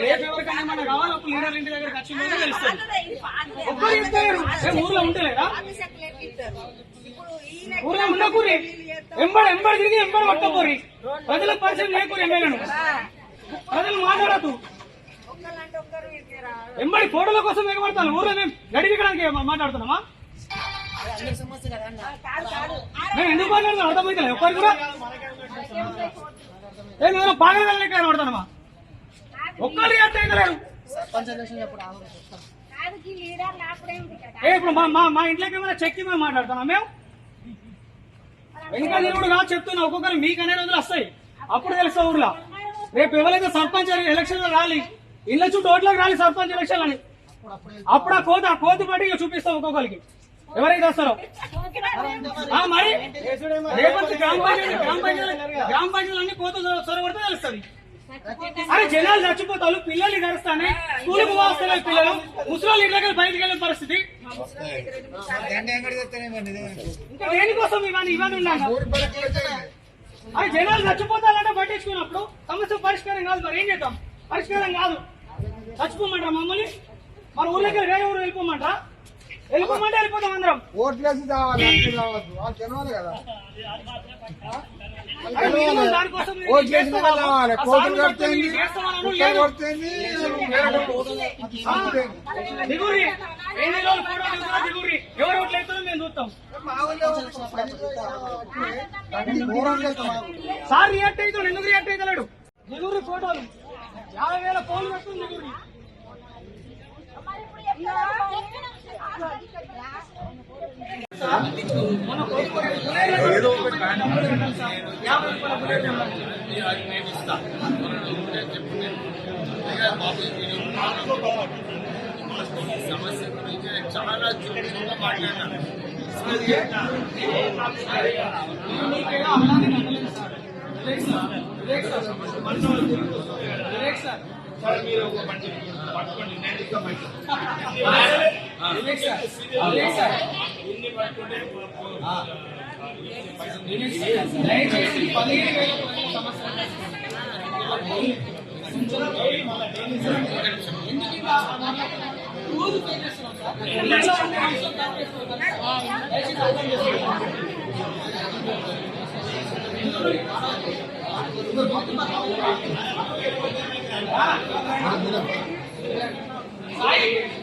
రేపు ఎవరికైనా మన ఎంబడి తిరిగి ఎంబడి పట్టకూరి ప్రజల పరిచయం లేకూరి ఎమ్మెల్యేను ప్రజలు మాట్లాడదు ఎంబడి ఫోటోల కోసం ఎగబడతాను ఊర్లో మేము గడిపెక్కడానికి మాట్లాడుతున్నామా? నేను ఎందుకు మాట్లాడుతున్నాను అర్థమైతే ఒక్కరు కూడా. నేను బాగా వెళ్ళలేక కనబడతానమ్మా ఒక్కరు రియాక్ట్ ఏ ఇప్పుడు మా మా మా ఇంట్లోకి ఏమైనా చెక్కి మేము మాట్లాడుతున్నాం మేము? వెనక నిలువుడు కాదు చెప్తున్నా ఒక్కొక్కరు మీకు అనే రోజులు వస్తాయి. అప్పుడు తెలుస్తా ఊర్లో. రేపు ఎవరైతే సర్పంచ్ ఎలక్షన్ రాలి ఇళ్ళ చుట్టూ ఓట్లకు రాలి సర్పంచ్ ఎలక్షన్ అని అప్పుడు ఆ కోత కోతి పట్టి ఇక చూపిస్తాం ఒక్కొక్కరికి. ఎవరైతే వస్తారో. మరి? రేపటి గ్రామ పంచాయతీ గ్రామ పంచాయతీ గ్రామ పంచాయతీలు అన్ని కోత చొరబడితే తెలుస్తుంది. అరే జనాలు చచ్చిపోతారు పిల్లల్ని గడుస్తానే స్కూల్కి పోవస్తలేదు పిల్లలు. ముసలి ఇళ్ళకి బయటికి వెళ్ళే పరిస్థితి. ఇంకా దేనికోసం ఇవన్నీ ఇవన్నీ ఉన్నాక అరే జనాలు చచ్చిపోతారంటే పట్టించుకున్నప్పుడు సమస్య పరిష్కారం కాదు మరి. ఏం చేద్దాం? పరిష్కారం కాదు. చచ్చిపోమంటారా మమ్మల్ని? మన ఊర్లోకి వేరే ఊరు వెళ్ళిపోమంటారా? వెళ్ళిపోమంటే వెళ్ళిపోతాం అందరం. ఓట్లేసి రావాలి కదా. రావాలి కోట్లు కడితేంది. కొడితేంది దిగురి ఎవరు ఓట్లు మేము చూస్తాం. సార్ రియాక్ట్ అవుతాడు ఎందుకు రియాక్ట్ అవుతలేడు దిగురి ఫోటోలు. యాభై వేల ఫోన్లు పెట్టుకుని దిగురి మన కోరుకోలేదు. యాభై రూపాయల బుల్లెట్ నెంబర్. సమస్య గురించి చాలా చురుకుగా మాట్లాడాను మీకేదో అలానే నమ్మలేదు sir. Vivek sir. Vivek sir. Vivek sir. మీరు ఒక మంచి పట్టుకోండి నేను ఇంకా మంచి వివేక్ సార్. వివేక్ సార్. ఇన్ని పట్టుకుంటే దయచేసి పదిహేను వేల ప్రజల సమస్య